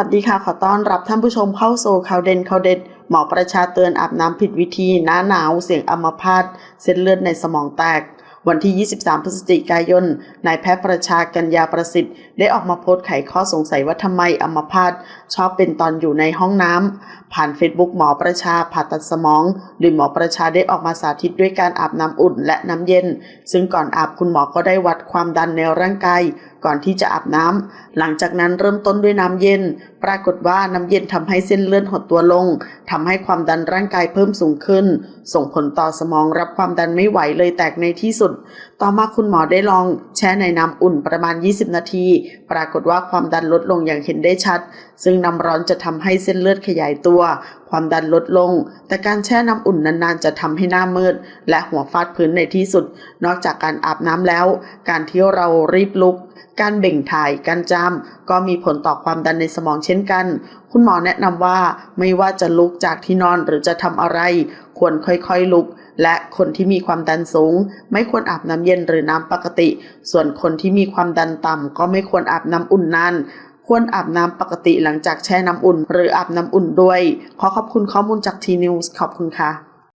สวัสดีค่ะ ขอต้อนรับท่านผู้ชมเข้าสู่ข่าวเด่นข่าวเด็ด หมอประชาเตือนอาบน้ำผิดวิธี หน้าหนาว เสียงอัมพาต เส้นเลือดในสมองแตก วันที่ 23 พฤศจิกายน นายแพทย์ประชากัญญาประสิทธิ์ ได้ออกมาโพสต์ไขข้อสงสัยว่าทำไมอัมพาตชอบเป็นตอนอยู่ในห้องน้ำ ผ่านเฟซบุ๊กหมอประชาผ่าตัดสมอง โดยหมอประชาได้ออกมาสาธิตด้วยการอาบน้ำอุ่นและน้ำเย็น ซึ่งก่อนอาบคุณหมอก็ได้วัดความดันในร่างกายก่อนที่จะอาบน้ำ หลังจากนั้นเริ่มต้นด้วยน้ำเย็น ปรากฏว่าน้ำเย็นทำให้เส้นเลือดหดตัวลง ทำให้ความดันร่างกายเพิ่มสูงขึ้น ส่งผลต่อสมองรับความดันไม่ไหวเลยแตกในที่สุดต่อมาคุณหมอได้ลองแช่ในน้ำอุ่นประมาณ 20 นาที ปรากฏว่าความดันลดลงอย่างเห็นได้ชัด ซึ่งน้ำร้อนจะทำให้เส้นเลือดขยายตัว ความดันลดลง แต่การแช่น้ำอุ่นนานๆ จะทำให้หน้ามืด และหัวฟาดพื้นในที่สุด นอกจากการอาบน้ำแล้ว การที่เรารีบลุก การเบ่งถ่าย การจามก็มีผลต่อความดันในสมองเช่นกัน คุณหมอแนะนำว่าไม่ว่าจะลุกจากที่นอนหรือจะทำอะไร ควรค่อยๆลุก และคนที่มีความดันสูง ไม่ควรอาบน้ำเย็นหรือน้ำปกติ ส่วนคนที่มีความดันต่ำก็ไม่ควรอาบน้ำอุ่นนานควรอาบน้ำปกติหลังจากแช่น้ำอุ่น หรืออาบน้ำอุ่นด้วย ขอขอบคุณข้อมูลจากทีนิวส์ขอบคุณค่ะ